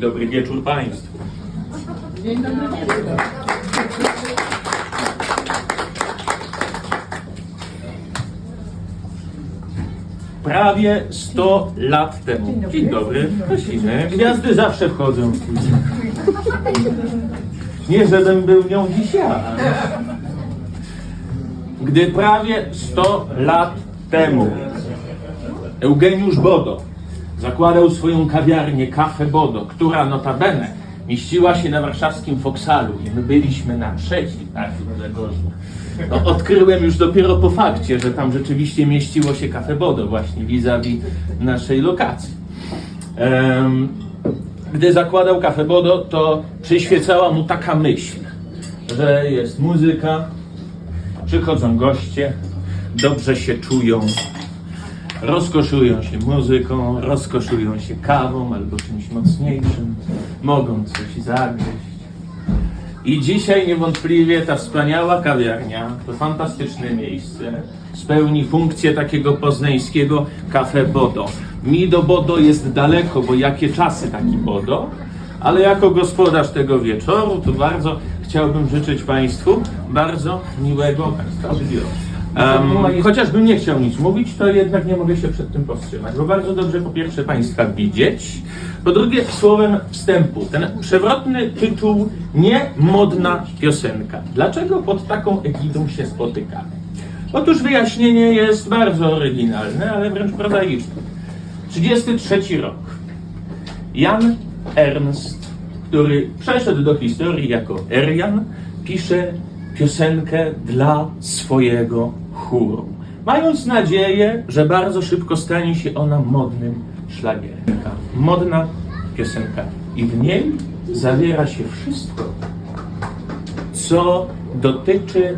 dobry wieczór Państwu. Prawie 100 lat temu. Dzień dobry. Prosimy. Gwiazdy zawsze wchodzą. Nie, żebym był nią dziś ja. Gdy prawie 100 lat temu Eugeniusz Bodo zakładał swoją kawiarnię Cafe Bodo, która notabene mieściła się na warszawskim Foksalu i my byliśmy na trzeciej. No, odkryłem już dopiero po fakcie, że tam rzeczywiście mieściło się Cafe Bodo właśnie vis-a-vis naszej lokacji. Em, gdy zakładał Cafe Bodo, to przyświecała mu taka myśl, że jest muzyka, przychodzą goście, dobrze się czują, rozkoszują się muzyką, rozkoszują się kawą albo czymś mocniejszym, mogą coś zagryźć. I dzisiaj niewątpliwie ta wspaniała kawiarnia, to fantastyczne miejsce, spełni funkcję takiego poznańskiego Cafe Bodo. Mi do Bodo jest daleko, bo jakie czasy taki Bodo, ale jako gospodarz tego wieczoru, to bardzo chciałbym życzyć Państwu bardzo miłego Państwa odbioru. Um, chociażbym nie chciał nic mówić, to jednak nie mogę się przed tym powstrzymać, bo bardzo dobrze po pierwsze Państwa widzieć, po drugie słowem wstępu, ten przewrotny tytuł nie modna piosenka. Dlaczego pod taką egidą się spotykamy? Otóż wyjaśnienie jest bardzo oryginalne, ale wręcz prozaiczne. 33 rok. Jan Ernst, który przeszedł do historii jako Erian, pisze piosenkę dla swojego chóru. Mając nadzieję, że bardzo szybko stanie się ona modnym szlagierem. Modna piosenka. I w niej zawiera się wszystko, co dotyczy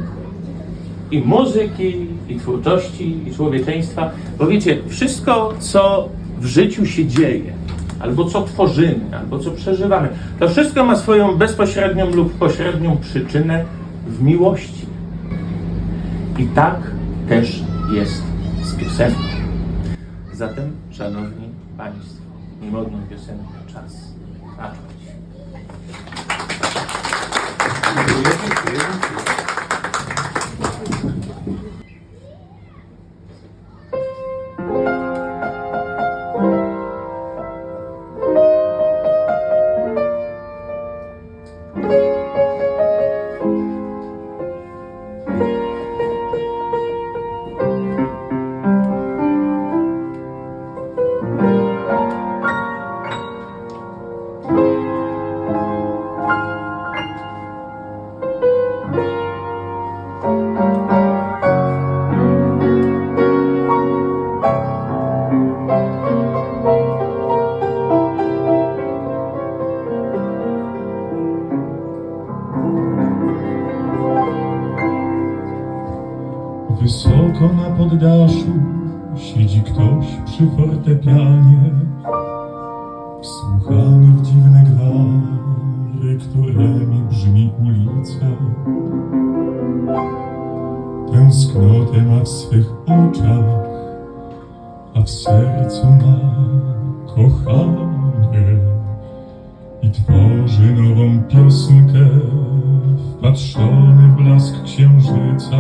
i muzyki, i twórczości, i człowieczeństwa. Bo wiecie, wszystko, co w życiu się dzieje, albo co tworzymy, albo co przeżywamy, to wszystko ma swoją bezpośrednią lub pośrednią przyczynę w miłości. I tak też jest z piosenką. Zatem, szanowni państwo, niemodną piosenkę czas zacząć. Dziękuję, dziękuję, Wysoko na poddaszu siedzi ktoś przy fortepianie, wsłuchany w dziwne gwary, którymi brzmi ulica. Tęsknotę ma w swych oczach, a w sercu ma kochanie i tworzy nową piosenkę, wpatrzony w blask księżyca.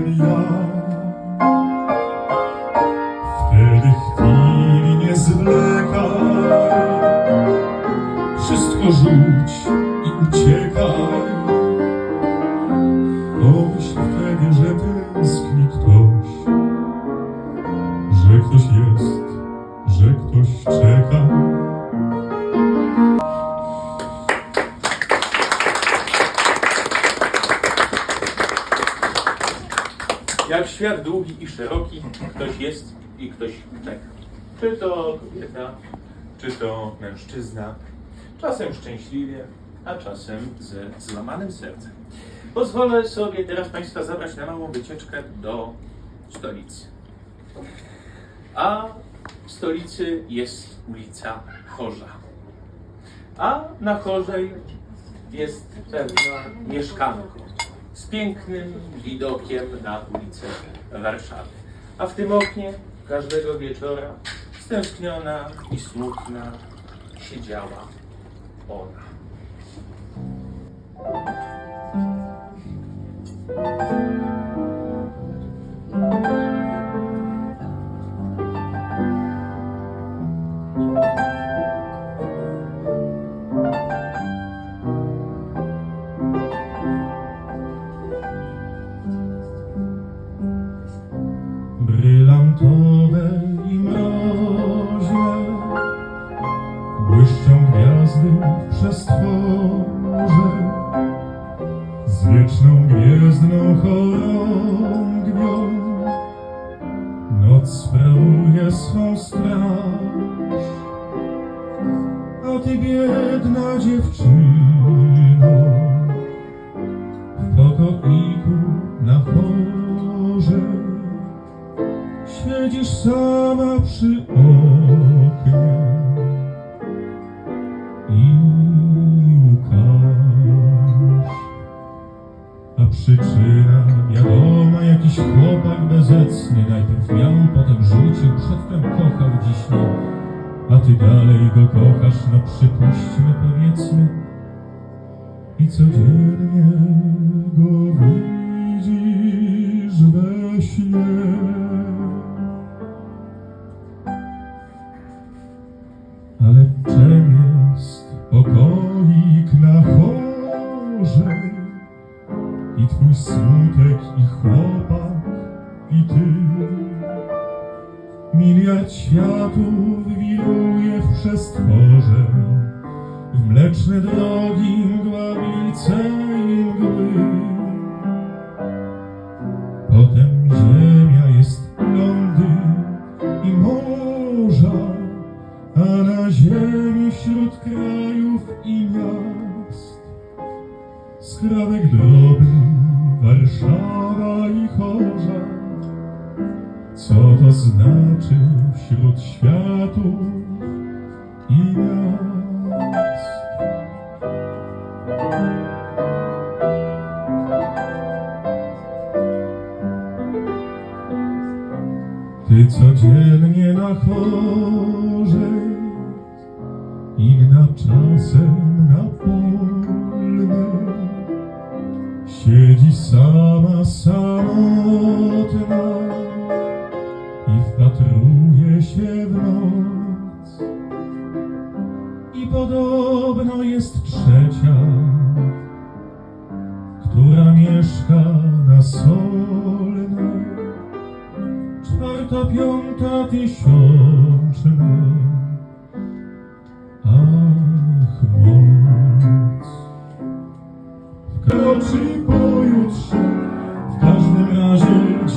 Gdy świat długi i szeroki, ktoś jest i ktoś czeka. Czy to kobieta, czy to mężczyzna, czasem szczęśliwie, a czasem ze złamanym sercem. Pozwolę sobie teraz Państwa zabrać na małą wycieczkę do stolicy. A w stolicy jest ulica Chorza. A na Chorzej jest pewna mieszkanko z pięknym widokiem na ulicę Warszawy. A w tym oknie każdego wieczora stęskniona i smutna siedziała ona. Brylantowe biedna dziewczyno W pokoiku na chorze Siedzisz sama przy dalej go kochasz, no przypuśćmy, powiedzmy. I codziennie go widzisz we śnie. Ale czem jest pokoik na chorze? I twój smutek i chłopak i ty. Miliard światów wiruje w przestworze W mleczne drogi mgławice i mgły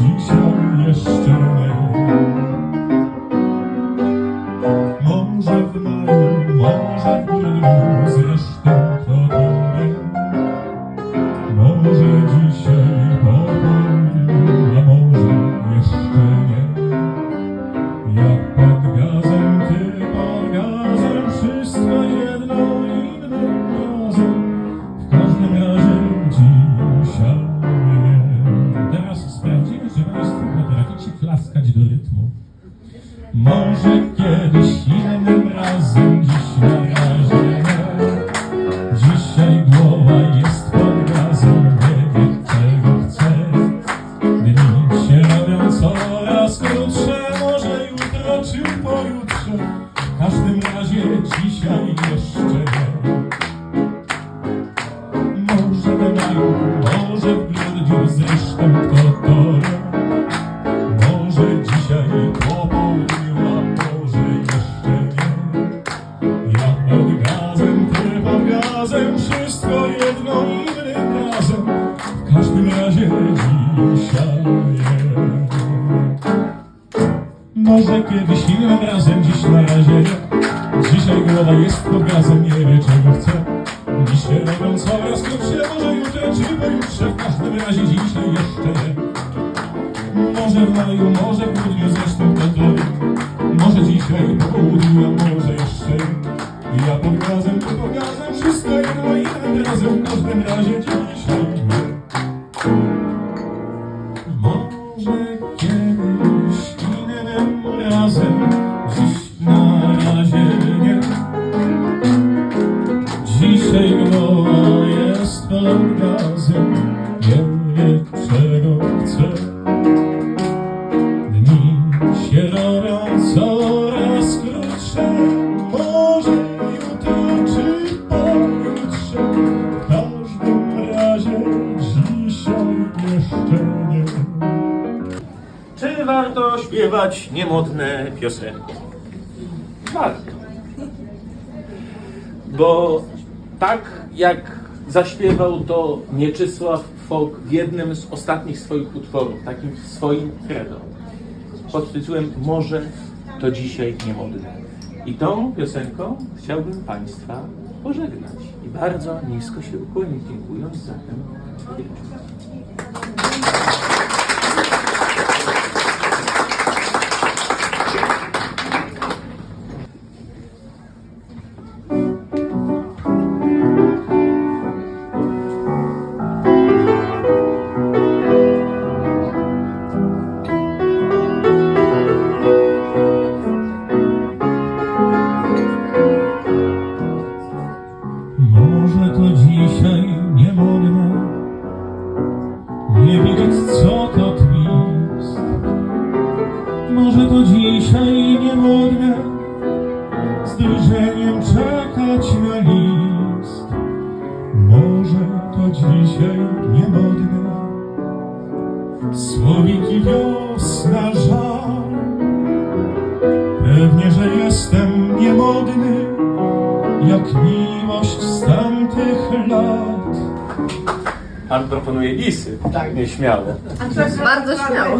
razie Może w maju, może w grudniu, Robią coraz krótsze, może jutro czy pojutrze W każdym razie dzisiaj jeszcze nie. Może w maju, może w grudniu, zresztą to Może dzisiaj po południu, a może jeszcze Ja pod gazem, Dzisiaj głowa jest pod gazem, nie czego chce. Dni się robią coraz krótsze, może jutro czy pojutrze. W każdym razie dzisiaj jeszcze nie. Czy warto śpiewać niemodne piosenki? Warto. Bo tak jak zaśpiewał to Mieczysław Fok w jednym z ostatnich swoich utworów, takim swoim credo, pod tytułem Może to dzisiaj niemodne. I tą piosenką chciałbym Państwa pożegnać. I bardzo nisko się ukłonić, dziękując za ten wieczór. Dzisiaj nie modne, z drżeniem czekać na list. Może to dzisiaj nie modne, słowiki wiosna żal. Pewnie, że jestem niemodny, jak miłość z tamtych lat. Pan proponuje lisy. Tak. Nieśmiało. Bardzo śmiało.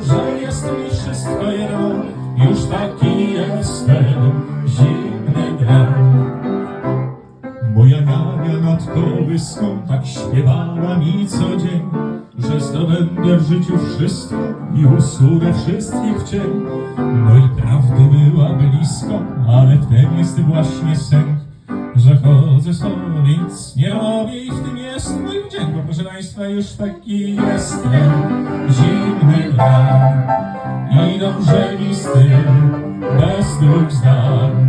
Że jest mi wszystko jedno. Już taki jestem, zimny gran. Moja niania nad kołyską tak śpiewała mi co dzień, że zdobędę w życiu wszystko i usunę wszystkich cień. No i prawdy była blisko, ale w tym jest właśnie sęk, że chodzę sobie, nic nie robię w tym jest mój wdzięk. Bo proszę Państwa, już taki jestem, zimny gran i dobrze mi z tym, bez dwóch zdań.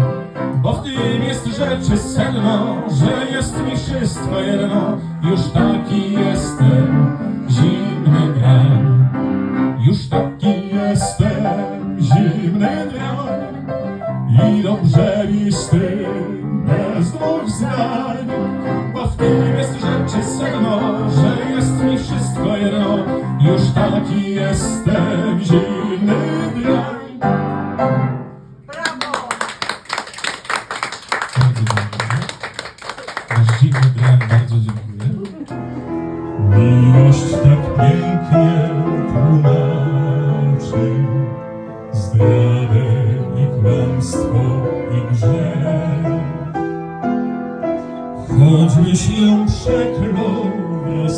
Bo w tym jest rzeczy sedno, że jest mi wszystko jedno. Już taki jestem, zimny Choćbyś ją przeklął w